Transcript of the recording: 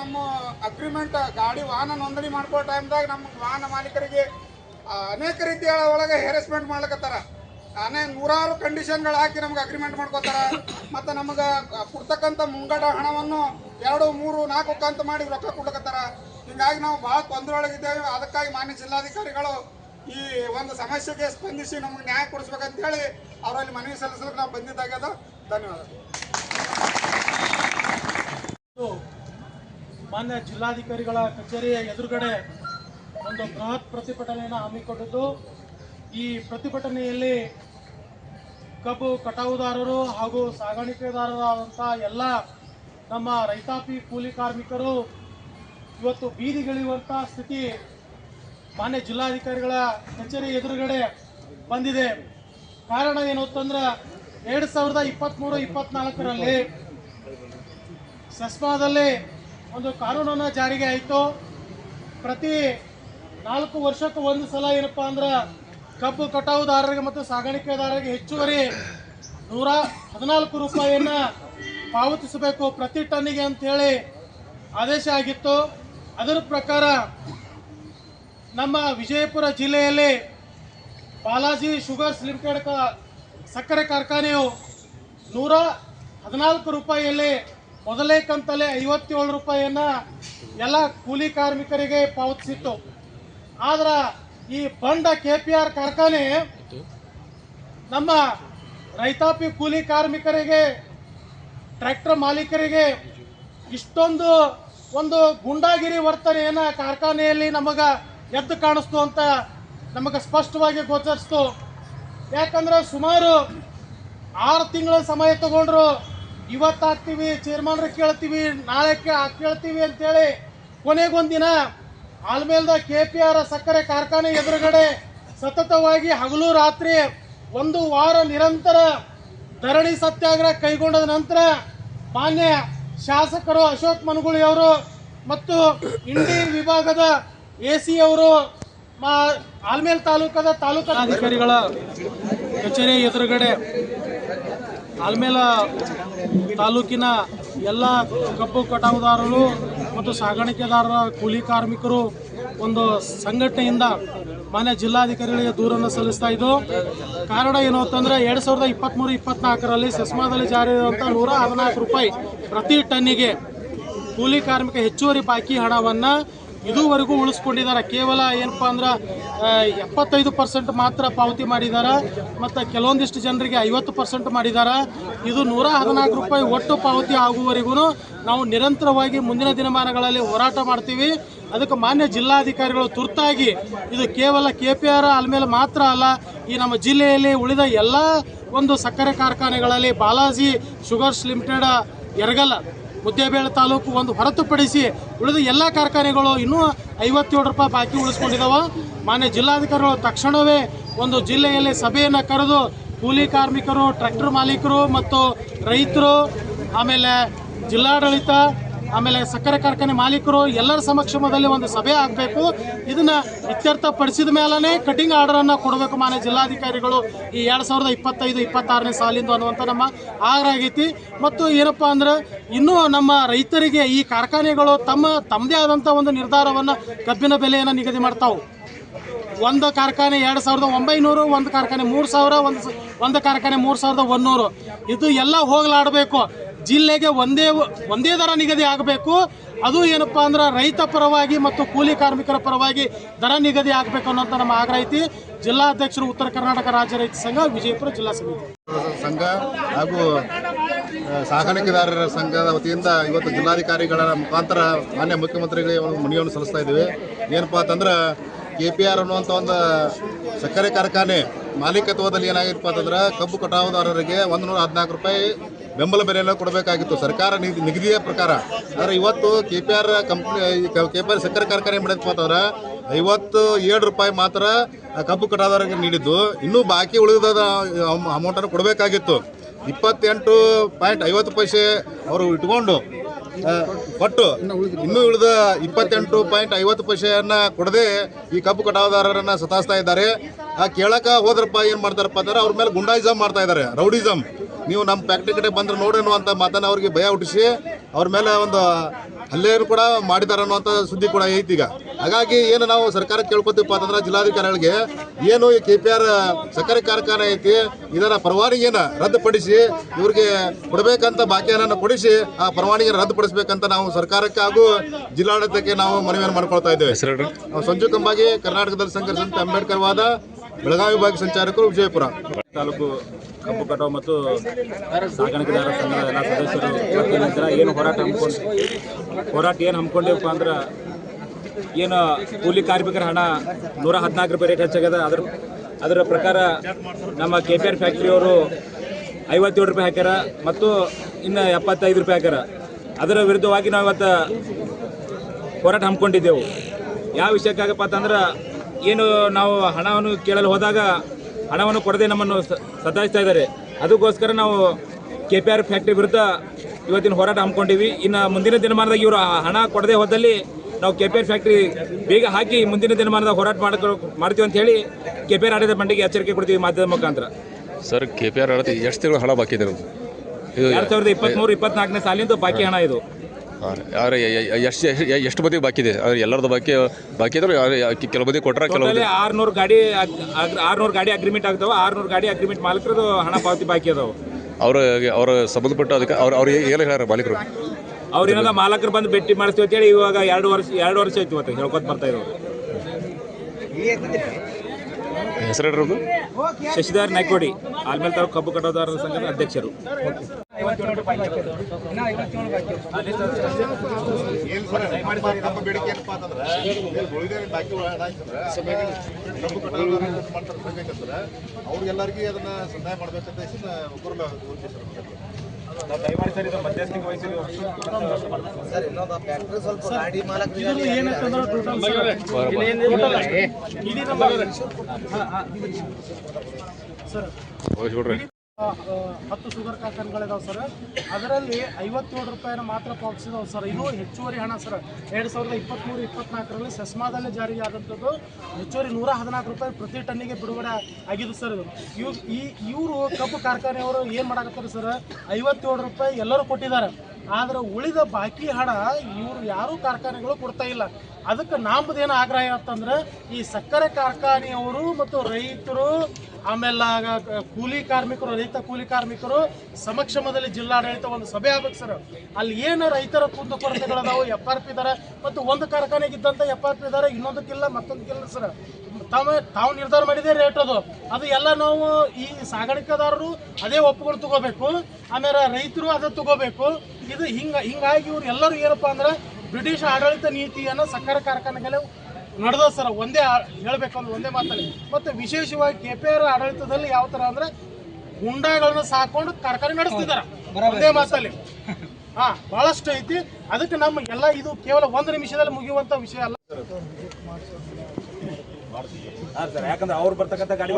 ನಮ್ಮ ಅಗ್ರಿಮೆಂಟ್ ಗಾಡಿ ವಾಹನ ನೋಂದಣಿ ಮಾಡ್ಕೋ ಟೈಮ್ದಾಗ ನಮ್ಮ ವಾಹನ ಮಾಲೀಕರಿಗೆ ಅನೇಕ ರೀತಿಯ ಒಳಗೆ ಹೆರೆಸ್ಮೆಂಟ್ ಮಾಡ್ಲಕತ್ತಾರ. ಅನೇ ನೂರಾರು ಕಂಡೀಷನ್ಗಳು ಹಾಕಿ ನಮ್ಗೆ ಅಗ್ರಿಮೆಂಟ್ ಮಾಡ್ಕೋತಾರ. ಮತ್ತು ನಮಗೆ ಕೊಡ್ತಕ್ಕಂಥ ಮುಂಗಡ ಹಣವನ್ನು ಎರಡು, ಮೂರು, ನಾಲ್ಕು ಕಂತು ಮಾಡಿ ರೊಕ್ಕ ಕೊಡ್ಲಕತ್ತಾರ. ಹೀಗಾಗಿ ನಾವು ಭಾಳ ತೊಂದರೆ ಒಳಗಿದ್ದೇವೆ ಅದಕ್ಕಾಗಿ ಮಾನ್ಯ ಜಿಲ್ಲಾಧಿಕಾರಿಗಳು ಈ ಒಂದು ಸಮಸ್ಯೆಗೆ ಸ್ಪಂದಿಸಿ ನಮ್ಗೆ ನ್ಯಾಯ ಕೊಡಿಸ್ಬೇಕಂತ ಹೇಳಿ ಅವರಲ್ಲಿ ಮನವಿ ಸಲ್ಲಿಸಲು ನಾವು ಬಂದಿದ್ದಾಗ ಧನ್ಯವಾದ ಮಾನ್ಯ ಜಿಲ್ಲಾಧಿಕಾರಿಗಳ ಕಚೇರಿಯ ಎದುರುಗಡೆ ಒಂದು ಬೃಹತ್ ಪ್ರತಿಭಟನೆಯನ್ನು ಹಮ್ಮಿಕೊಂಡಿದ್ದು, ಈ ಪ್ರತಿಭಟನೆಯಲ್ಲಿ ಕಬ್ಬು ಕಟಾವುದಾರರು ಹಾಗೂ ಸಾಗಾಣಿಕೆದಾರರಾದಂಥ ಎಲ್ಲ ನಮ್ಮ ರೈತಾಪಿ ಕೂಲಿ ಕಾರ್ಮಿಕರು ಇವತ್ತು ಬೀದಿಗಿಳಿಯುವಂಥ ಸ್ಥಿತಿ ಮಾನ್ಯ ಜಿಲ್ಲಾಧಿಕಾರಿಗಳ ಕಚೇರಿ ಎದುರುಗಡೆ ಬಂದಿದೆ. ಕಾರಣ ಏನು ಅಂತಂದ್ರೆ, ಎರಡು ಸಾವಿರದ ಇಪ್ಪತ್ತ್ಮೂರು ಇಪ್ಪತ್ನಾಲ್ಕರಲ್ಲಿ ಸೆಸ್ಮಾದಲ್ಲಿ ಒಂದು ಕಾನೂನನ್ನು ಜಾರಿಗೆ ಆಯಿತು. ಪ್ರತಿ ನಾಲ್ಕು ವರ್ಷಕ್ಕೆ ಒಂದು ಸಲ ಏನಪ್ಪ ಅಂದ್ರೆ ಕಬ್ಬು ಕಟಾವುದಾರರಿಗೆ ಮತ್ತು ಸಾಗಾಣಿಕೆದಾರರಿಗೆ ಹೆಚ್ಚುವರಿ ನೂರ ಹದಿನಾಲ್ಕು ರೂಪಾಯಿಯನ್ನು ಪಾವತಿಸಬೇಕು ಪ್ರತಿ ಟನ್ನಿಗೆ ಅಂಥೇಳಿ ಆದೇಶ ಆಗಿತ್ತು. ಅದರ ಪ್ರಕಾರ ನಮ್ಮ ವಿಜಯಪುರ ಜಿಲ್ಲೆಯಲ್ಲಿ ಬಾಲಾಜಿ ಶುಗರ್ಸ್ ಲಿಮಿಟೆಡ್ ಸಕ್ಕರೆ ಕಾರ್ಖಾನೆಯು ನೂರ ಹದಿನಾಲ್ಕು ರೂಪಾಯಿಯಲ್ಲಿ ಮೊದಲೇ ಕಂತಲ್ಲೇ ಐವತ್ತೇಳು ರೂಪಾಯಿಯನ್ನು ಎಲ್ಲ ಕೂಲಿ ಕಾರ್ಮಿಕರಿಗೆ ಪಾವತಿಸಿತ್ತು. ಆದ್ರೆ ಈ ಬಂಡ ಕೆ ಪಿ ಆರ್ ಕಾರ್ಖಾನೆ ನಮ್ಮ ರೈತಾಪಿ ಕೂಲಿ ಕಾರ್ಮಿಕರಿಗೆ, ಟ್ರ್ಯಾಕ್ಟರ್ ಮಾಲೀಕರಿಗೆ ಇಷ್ಟೊಂದು ಒಂದು ಗುಂಡಾಗಿರಿ ವರ್ತನೆಯನ್ನು ಕಾರ್ಖಾನೆಯಲ್ಲಿ ನಮಗೆ ಎದ್ದು ಕಾಣಿಸ್ತು ಅಂತ ನಮಗೆ ಸ್ಪಷ್ಟವಾಗಿ ಗೋಚರಿಸ್ತು. ಯಾಕಂದ್ರೆ ಸುಮಾರು ಆರು ತಿಂಗಳ ಸಮಯ ತಗೊಂಡ್ರು ಇವತ್ತು ಹಾಕ್ತೀವಿ, ಚೇರ್ಮನ್ರ ಕೇಳ್ತೀವಿ, ನಾಳೆ ಕೇ- ಕೇಳ್ತೀವಿ ಅಂತೇಳಿ ಕೊನೆಗೊಂದಿನ ಆಲ್ಮೇಲ್ದ ಕೆ ಪಿ ಆರ್ ಸಕ್ಕರೆ ಕಾರ್ಖಾನೆ ಎದುರುಗಡೆ ಸತತವಾಗಿ ಹಗಲು ರಾತ್ರಿ ಒಂದು ವಾರ ನಿರಂತರ ಧರಣಿ ಸತ್ಯಾಗ್ರಹ ಕೈಗೊಂಡ ನಂತರ ಮಾನ್ಯ ಶಾಸಕರು ಅಶೋಕ್ ಮನಗುಳಿ ಅವರು ಮತ್ತು ಇಂಡಿ ವಿಭಾಗದ ಎ ಸಿ ಅವರು ಆಲ್ಮೇಲ್ ತಾಲೂಕದ ತಾಲೂಕು ಅಧಿಕಾರಿಗಳ ಕಚೇರಿ ಎದುರುಗಡೆ ಆಲ್ಮೇಲ ತಾಲೂಕಿನ ಎಲ್ಲ ಕಬ್ಬು ಕಟಾವುದಾರರು ಮತ್ತು ಸಾಗಾಣಿಕೆದಾರರ ಕೂಲಿ ಕಾರ್ಮಿಕರು ಒಂದು ಸಂಘಟನೆಯಿಂದ ಮಾನ್ಯ ಜಿಲ್ಲಾಧಿಕಾರಿಗಳಿಗೆ ದೂರನ್ನು ಸಲ್ಲಿಸ್ತಾ ಇದ್ದು, ಕಾರಣ ಏನು ಅಂತಂದರೆ ಎರಡು ಸಾವಿರದ ಇಪ್ಪತ್ತ್ಮೂರು ಇಪ್ಪತ್ನಾಲ್ಕರಲ್ಲಿ ಸಸ್ಮಾದಲ್ಲಿ ಜಾರಿ ಇರುವಂಥ ನೂರ ಹದಿನಾಲ್ಕು ರೂಪಾಯಿ ಪ್ರತಿ ಟನ್ನಿಗೆ ಕೂಲಿ ಕಾರ್ಮಿಕ ಹೆಚ್ಚುವರಿ ಬಾಕಿ ಹಣವನ್ನು ಇದುವರೆಗೂ ಉಳಿಸ್ಕೊಂಡಿದ್ದಾರೆ. ಕೇವಲ ಏನಪ್ಪ ಅಂದ್ರೆ ಎಪ್ಪತ್ತೈದು ಪರ್ಸೆಂಟ್ ಮಾತ್ರ ಪಾವತಿ ಮಾಡಿದ್ದಾರೆ. ಮತ್ತು ಕೆಲವೊಂದಿಷ್ಟು ಜನರಿಗೆ ಐವತ್ತು ಪರ್ಸೆಂಟ್ ಮಾಡಿದ್ದಾರೆ. ಇದು ನೂರ ಹದಿನಾಲ್ಕು ರೂಪಾಯಿ ಒಟ್ಟು ಪಾವತಿ ಆಗುವವರೆಗೂ ನಾವು ನಿರಂತರವಾಗಿ ಮುಂದಿನ ದಿನಮಾನಗಳಲ್ಲಿ ಹೋರಾಟ ಮಾಡ್ತೀವಿ. ಅದಕ್ಕೆ ಮಾನ್ಯ ಜಿಲ್ಲಾಧಿಕಾರಿಗಳು ತುರ್ತಾಗಿ ಇದು ಕೇವಲ ಕೆ ಪಿ ಆರ್ ಅಲ್ಮೇಲೆ ಮಾತ್ರ ಅಲ್ಲ, ಈ ನಮ್ಮ ಜಿಲ್ಲೆಯಲ್ಲಿ ಉಳಿದ ಎಲ್ಲ ಒಂದು ಸಕ್ಕರೆ ಕಾರ್ಖಾನೆಗಳಲ್ಲಿ ಬಾಲಾಜಿ ಶುಗರ್ಸ್ ಲಿಮಿಟೆಡ್ ಎರಗಲ್ಲ. ಮುದ್ದೇಬೇಳೆ ತಾಲೂಕು ಒಂದು ಹೊರತುಪಡಿಸಿ ಉಳಿದ ಎಲ್ಲ ಕಾರ್ಖಾನೆಗಳು ಇನ್ನೂ ಐವತ್ತೇಳು ರೂಪಾಯಿ ಬಾಕಿ ಉಳಿಸ್ಕೊಂಡಿದ್ದಾವೆ ಮಾನ್ಯ ಜಿಲ್ಲಾಧಿಕಾರಿಗಳು ತಕ್ಷಣವೇ ಒಂದು ಜಿಲ್ಲೆಯಲ್ಲಿ ಸಭೆಯನ್ನು ಕರೆದು ಕೂಲಿ ಕಾರ್ಮಿಕರು, ಟ್ರ್ಯಾಕ್ಟರ್ ಮಾಲೀಕರು ಮತ್ತು ರೈತರು, ಆಮೇಲೆ ಜಿಲ್ಲಾಡಳಿತ ಆಮೇಲೆ ಸಕ್ಕರೆ ಕಾರ್ಖಾನೆ ಮಾಲೀಕರು ಎಲ್ಲರ ಸಮಕ್ಷಮದಲ್ಲಿ ಒಂದು ಸಭೆ ಆಗಬೇಕು. ಇದನ್ನ ಇತ್ಯರ್ಥ ಪಡಿಸಿದ ಮೇಲೇ ಕಟಿಂಗ್ ಅನ್ನ ಕೊಡಬೇಕು ಮಾನ್ಯ ಜಿಲ್ಲಾಧಿಕಾರಿಗಳು ಈ ಎರಡ್ ಸಾವಿರದ ಇಪ್ಪತ್ತೈದು, ಇಪ್ಪತ್ತಾರನೇ ಸಾಲಿಂದು ಅನ್ನುವಂಥ ನಮ್ಮ ಆಗ್ರಹ ಆಗೈತಿ. ಮತ್ತು ಏನಪ್ಪ ಅಂದ್ರೆ ಇನ್ನೂ ನಮ್ಮ ರೈತರಿಗೆ ಈ ಕಾರ್ಖಾನೆಗಳು ತಮ್ಮ ತಮ್ಮದೇ ಆದಂಥ ಒಂದು ನಿರ್ಧಾರವನ್ನು ಕಬ್ಬಿನ ಬೆಲೆಯನ್ನು ನಿಗದಿ ಮಾಡ್ತಾವೆ. ಒಂದು ಕಾರ್ಖಾನೆ ಎರಡು ಸಾವಿರದ ಒಂಬೈನೂರು, ಒಂದು ಕಾರ್ಖಾನೆ ಮೂರು ಸಾವಿರ, ಒಂದು ಒಂದು ಕಾರ್ಖಾನೆ ಮೂರು ಸಾವಿರದ ಒನ್ನೂರು ಇದು ಎಲ್ಲ ಹೋಗಲಾಡಬೇಕು. ಜಿಲ್ಲೆಗೆ ಒಂದೇ ಒಂದೇ ದರ ನಿಗದಿ ಆಗಬೇಕು. ಅದು ಏನಪ್ಪಾ ಅಂದ್ರೆ ರೈತ ಪರವಾಗಿ ಮತ್ತು ಕೂಲಿ ಕಾರ್ಮಿಕರ ಪರವಾಗಿ ದರ ನಿಗದಿ ಆಗಬೇಕು ಅನ್ನೋಂಥ ನಮ್ಮ ಆಗ್ರಹ ಐತಿ ಜಿಲ್ಲಾಧ್ಯಕ್ಷರು ಉತ್ತರ ಕರ್ನಾಟಕ ರಾಜ್ಯ ರೈತ ಸಂಘ, ವಿಜಯಪುರ ಜಿಲ್ಲಾ ಸಮಿತಿ. ಸಂಘ ಹಾಗೂ ಸಾಗಾಣಿಕೆದಾರರ ಸಂಘದ ವತಿಯಿಂದ ಇವತ್ತು ಜಿಲ್ಲಾಧಿಕಾರಿಗಳ ಮುಖಾಂತರ ಮಾನ್ಯ ಮುಖ್ಯಮಂತ್ರಿಗಳಿಗೆ ಒಂದು ಮನವಿಯನ್ನು ಸಲ್ಲಿಸ್ತಾ ಇದ್ದೀವಿ. ಏನಪ್ಪ ಅಂತಂದ್ರೆ ಕೆ ಪಿ ಆರ್ ಅನ್ನುವಂಥ ಒಂದು ಸಕ್ಕರೆ ಕಾರ್ಖಾನೆ ಮಾಲೀಕತ್ವದಲ್ಲಿ ಏನಾಗಿತ್ತಪ್ಪ ಅಂತಂದ್ರೆ ಕಬ್ಬು ಕಟಾವುದಾರರಿಗೆ ಒಂದು ನೂರ ಹದಿನಾಲ್ಕು ರೂಪಾಯಿ ಬೆಂಬಲ ಬೆಲೆಯನ್ನು ಕೊಡಬೇಕಾಗಿತ್ತು. ಸರ್ಕಾರ ನಿಗದಿ- ನಿಗದಿಯ ಪ್ರಕಾರ. ಆದರೆ ಇವತ್ತು K P R company K P R ಸಕ್ಕರೆ ಕಾರ್ಖಾನೆ ಮಾಡಿದಪ್ಪ ಅಂತಂದ್ರೆ ಐವತ್ತು ಏಳು ರೂಪಾಯಿ ಮಾತ್ರ ಕಬ್ಬು ಕಟಾವುದಾರರಿಗೆ ನೀಡಿದ್ದು. ಇನ್ನೂ ಬಾಕಿ ಉಳಿದ ಅಮೌಂಟನ್ನು ಕೊಡಬೇಕಾಗಿತ್ತು. ಇಪ್ಪತ್ತೆಂಟು ಪಾಯಿಂಟ್ ಐವತ್ತು ಪೈಸೆ ಅವರು ಇಟ್ಕೊಂಡು ಬಟ್ಟು ಇನ್ನೂ ಉಳಿದ ಇಪ್ಪತ್ತೆಂಟು ಪಾಯಿಂಟ್ ಐವತ್ತು ಪೈಸೆಯನ್ನು ಕೊಡದೆ ಈ ಕಬ್ಬು ಕಟಾವುದಾರರನ್ನು ಸತಾಯಿಸ್ತಾ ಇದ್ದಾರೆ. ಆ, ಕೇಳಕ ಹೋದ್ರಪ್ಪ ಏನು ಮಾಡ್ತಾರಪ್ಪ ಅಂದ್ರೆ ಅವ್ರ ಮೇಲೆ ಗುಂಡಾಯಿಸಮ್ ಮಾಡ್ತಾ ಇದ್ದಾರೆ ರೌಡಿಸಮ್ ನೀವು ನಮ್ಮ ಫ್ಯಾಕ್ಟ್ರಿ ಕಡೆ ಬಂದ್ರೆ ನೋಡಿ ಅನ್ನುವಂಥ ಮಾತನ್ನ ಅವ್ರಿಗೆ ಭಯ ಹುಟ್ಟಿಸಿ ಅವ್ರ ಮೇಲೆ ಒಂದು ಹಲ್ಲೆಯನ್ನು ಕೂಡ ಮಾಡಿದ್ದಾರೆ ಅನ್ನುವಂಥ ಸುದ್ದಿ ಕೂಡ ಐತಿ ಈಗ. ಹಾಗಾಗಿ ಏನು ನಾವು ಸರ್ಕಾರ ಕೇಳ್ಕೊತೀವಪ್ಪ ಅಂತಂದ್ರೆ ಜಿಲ್ಲಾಧಿಕಾರಿಗಳಿಗೆ ಏನು ಈ ಕೆ ಪಿ ಆರ್ ಸಕ್ಕರೆ ಕಾರ್ಖಾನೆ ಐತಿ ಇದರ ಪರವಾನಿಗೆಯನ್ನು ರದ್ದುಪಡಿಸಿ ಇವ್ರಿಗೆ ಕೊಡಬೇಕಂತ ಬಾಕಿಯನ್ನು ಕೊಡಿಸಿ ಆ ಪರವಾನಿಗೆ ರದ್ದುಪಡಿಸಬೇಕಂತ ನಾವು ಸರ್ಕಾರಕ್ಕೆ ಹಾಗೂ ಜಿಲ್ಲಾಡಳಿತಕ್ಕೆ ನಾವು ಮನವಿಯನ್ನು ಮಾಡ್ಕೊಳ್ತಾ ಇದ್ದೇವೆ. ಸಂಜು ಕಂಬಾಗಿ ಕರ್ನಾಟಕದಲ್ಲಿ ಸಂಘರ್ಷ ಅಂಬೇಡ್ಕರ್ ವಾದ. ಬೆಳಗಾವಿ ಭಾಗ ಸಂಚಾಲಕರು ವಿಜಯಪುರ. ತಾಲೂಕು ಕಬ್ಬು ಕಟಾವು ಮತ್ತು ಸಾಗಾಣಿಕೆದಾರರ ಸಂಘದ ಎಲ್ಲ ಸದಸ್ಯರು ಏನು ಹೋರಾಟ ಹಮ್ಮಿಕೊಂಡು ಹೋರಾಟ ಏನು ಹಮ್ಮಿಕೊಂಡಿವಪ್ಪ ಅಂದ್ರೆ ಏನು ಕೂಲಿ ಕಾರ್ಮಿಕರ ಹಣ ನೂರ ಹದಿನಾಲ್ಕು ರೂಪಾಯಿ ರೇಟ್ ಹೆಚ್ಚಾಗ್ಯದ. ಅದ್ರ, ಅದರ ಪ್ರಕಾರ ನಮ್ಮ ಕೆ ಪಿ ಆರ್ ಫ್ಯಾಕ್ಟ್ರಿಯವರು ಐವತ್ತೇಳು ರೂಪಾಯಿ ಹಾಕ್ಯಾರ ಮತ್ತು ಇನ್ನು ಎಪ್ಪತ್ತೈದು ರೂಪಾಯಿ ಹಾಕ್ಯಾರ. ಅದರ ವಿರುದ್ಧವಾಗಿ ನಾವು ಇವತ್ತು ಹೋರಾಟ ಹಮ್ಮಿಕೊಂಡಿದ್ದೆವು. ಯಾವ ವಿಷಯಕ್ಕಾಗಪ್ಪ ಅಂತಂದ್ರೆ ಏನು ನಾವು ಹಣವನ್ನು ಕೇಳಲು ಹೋದಾಗ ಹಣವನ್ನು ಕೊಡದೆ ನಮ್ಮನ್ನು ಸತಾಯಿಸ್ತಾ ಇದ್ದಾರೆ. ಅದಕ್ಕೋಸ್ಕರ ನಾವು ಕೆ ಪಿ ಆರ್ ಫ್ಯಾಕ್ಟ್ರಿ ವಿರುದ್ಧ ಇವತ್ತಿನ ಹೋರಾಟ ಹಮ್ಮಿಕೊಂಡಿವಿ. ಇನ್ನು ಮುಂದಿನ ದಿನಮಾನದಾಗ ಇವರು ಹಣ ಕೊಡದೆ ಹೋದಲ್ಲಿ ನಾವು ಕೆ ಪಿ ಆರ್ ಫ್ಯಾಕ್ಟ್ರಿ ಬೇಗ ಹಾಕಿ ಮುಂದಿನ ದಿನಮಾನದಾಗ ಹೋರಾಟ ಮಾಡ್ತೀವಿ ಅಂತ ಹೇಳಿ ಕೆ ಪಿ ಆರ್ ಆಡಳಿತ ಮಂಡಿಗೆ ಎಚ್ಚರಿಕೆ ಕೊಡ್ತೀವಿ ಮಾಧ್ಯಮದ ಮುಖಾಂತರ. ಸರ್ ಕೆ ಪಿ ಆರ್ ಆಡಳಿತ ಎಷ್ಟು ತಿಂಗಳು ಹಣ ಬಾಕಿ ಇದೆ ಎರಡು ಸಾವಿರದ ಇಪ್ಪತ್ತ್ಮೂರು ಇಪ್ಪತ್ನಾಲ್ಕನೇ ಸಾಲಿಂದು ಬಾಕಿ ಹಣ ಇದು. ಯಾರು ಎಷ್ಟು ಎಷ್ಟು ಮಂದಿಗೆ ಬಾಕಿ ಇದೆ? ಅವ್ರು ಎಲ್ಲರದ್ದು ಬಾಕಿ ಬಾಕಿ ಇದ್ರೆ ಕೆಲವು ಬದಿ ಕೊಟ್ಟರೆ ಕೆಲವು ಆರ್ನೂರು ಗಾಡಿ ಆರ್ನೂರು ಗಾಡಿ ಅಗ್ರಿಮೆಂಟ್ ಆಗ್ತಾವ ಆರ್ನೂರು ಗಾಡಿ ಅಗ್ರಿಮೆಂಟ್ ಮಾಲೀಕರದು ಹಣ ಪಾವತಿ ಬಾಕಿ ಅದಾವ. ಅವರು ಅವರು ಸಂಬಂಧಪಟ್ಟ ಅದಕ್ಕೆ ಅವ್ರು ಅವ್ರು ಏನು ಹೇಳ್ಯಾರ ಮಾಲೀಕರು? ಅವ್ರೇನಾದ ಮಾಲಕರು ಬಂದು ಭೇಟಿ ಮಾಡಿಸ್ತೀವಿ ಅಂತೇಳಿ ಇವಾಗ ಎರಡು ವರ್ಷ ಎರಡು ವರ್ಷ ಆಯ್ತು ಇವತ್ತು ಹೇಳ್ಕೊತ ಬರ್ತಾ ಇರೋದು ಹೆಸರು ಶಶಿಧರ್ ನಾಯ್ಕೋಡಿ ಆಲ್ಮೇಲೆ ತಾವು ಕಬ್ಬು ಕಟ್ಟೋದಾರರ ಸಂಘದ ಅಧ್ಯಕ್ಷರು. ಏನು ಸರ್ ನಮ್ಮ ಬೇಡಿಕೆ ಏನಪ್ಪಾ ಅಂತಂದ್ರೆ ಉಳಿದ ಬಾಕಿ ಮಾಡ್ತಾರೆ ಅವ್ರಿಗೆಲ್ಲರಿಗೂ ಅದನ್ನ ಸಂದಾಯ ಮಾಡ್ಬೇಕಂತ ಸರ್ ಮಧ್ಯಸ್ಥಿಕೆ ಸರ್ ಬಿಡ್ರಿ ಆ, ಆ, ಹತ್ತು ಶುಗರ್ ಕಾರ್ಖಾನೆಗಳಿದಾವೆ ಸರ್ ಅದರಲ್ಲಿ ಐವತ್ತೇಳು ರೂಪಾಯಿನ ಮಾತ್ರ ಪಾವತಿಸಿದಾವೆ ಸರ್ ಇದು ಹೆಚ್ಚುವರಿ ಹಣ ಸರ್ ಎರಡು ಸಾವಿರದ ಇಪ್ಪತ್ತ್ಮೂರು ಇಪ್ಪತ್ನಾಲ್ಕರಲ್ಲಿ ಸೆಸ್ಮಾದಲ್ಲಿ ಜಾರಿಗೆ ಆದಂಥದ್ದು ಹೆಚ್ಚುವರಿ ನೂರ ಹದಿನಾಲ್ಕು ರೂಪಾಯಿ ಪ್ರತಿ ಟನ್ನಿಗೆ ಬಿಡುಗಡೆ ಆಗಿದೆ ಸರ್ ಇವ್, ಈ, ಇವರು ಕಬ್ಬು ಕಾರ್ಖಾನೆಯವರು ಏನು ಮಾಡಕತ್ತಾರೆ ಸರ್ ಐವತ್ತೇಳು ರೂಪಾಯಿ ಎಲ್ಲರೂ ಕೊಟ್ಟಿದ್ದಾರೆ. ಆದರೆ ಉಳಿದ ಬಾಕಿ ಹಣ ಇವರು ಯಾರೂ ಕಾರ್ಖಾನೆಗಳು ಕೊಡ್ತಾ ಇಲ್ಲ. ಅದಕ್ಕೆ ನಮ್ಮದೇನು ಆಗ್ರಹ ಏನಂತಂದ್ರೆ ಈ ಸಕ್ಕರೆ ಕಾರ್ಖಾನೆಯವರು ಮತ್ತು ರೈತರು ಆಮೇಲೆ ಕೂಲಿ ಕಾರ್ಮಿಕರು, ರೈತ ಕೂಲಿ ಕಾರ್ಮಿಕರು ಸಮಕ್ಷಮದಲ್ಲಿ ಜಿಲ್ಲಾಡಳಿತ ಒಂದು ಸಭೆ ಆಗ್ಬೇಕು ಸರ್. ಅಲ್ಲಿ ಏನು ರೈತರ ಕುಂದು ಕೊರತೆಗಳದಾವು ಎಫ್ ಆರ್ ಪಿ ಇದಾರೆ, ಮತ್ತು ಒಂದು ಕಾರ್ಖಾನೆಗೆ ಇದ್ದಂಥ ಎಫ್ ಆರ್ ಪಿ ಇದಾರೆ, ಇನ್ನೊಂದಕ್ಕಿಲ್ಲ, ಮತ್ತೊಂದಕ್ಕಿಲ್ಲ ಸರ್. ತಾವು ತಾವು ನಿರ್ಧಾರ ಮಾಡಿದೆ ರೇಟ್ ಅದು. ಅದು ಎಲ್ಲ ನಾವು ಈ ಸಾಗಾಣಿಕೆದಾರರು ಅದೇ ಒಪ್ಪುಗಳು ತಗೋಬೇಕು, ಆಮೇಲೆ ರೈತರು ಅದೇ ತಗೋಬೇಕು. ಇದು ಹಿಂಗ, ಹಿಂಗಾಗಿ ಇವ್ರು ಎಲ್ಲರೂ ಏನಪ್ಪ ಅಂದ್ರೆ ಬ್ರಿಟಿಷ್ ಆಡಳಿತ ನೀತಿಯನ್ನು ಸಕ್ಕರೆ ಕಾರ್ಖಾನೆಗಳು ನಡೆದ ಸರ್ ಒಂದೇ ಹೇಳಬೇಕು ಹೇಳ್ಬೇಕಂದ್ರೆ ಒಂದೇ ಮಾತಲ್ಲಿ. ಮತ್ತು ವಿಶೇಷವಾಗಿ ಕೆ ಪಿ ಆರ್ ಆಡಳಿತದಲ್ಲಿ ಯಾವ ಥರ ಅಂದ್ರೆ ಗುಂಡಾಗಳನ್ನ ಸಾಕೊಂಡು ಕಾರ್ಖಾನೆ ನಡೆಸ್ತಿದ್ದಾರೆ ಒಂದೇ ಮಾತಲ್ಲಿ. ಹಾ ಬಹಳಷ್ಟು ಐತಿ. ಅದಕ್ಕೆ ನಮ್ಮ ಎಲ್ಲ ಇದು ಕೇವಲ ಒಂದು ನಿಮಿಷದಲ್ಲಿ ಮುಗಿಯುವಂತ ವಿಷಯ ಅಲ್ಲ. ಯಾಕಂದ್ರೆ ಅವ್ರು ಬರ್ತಕ್ಕಂಥ ಗಾಡಿ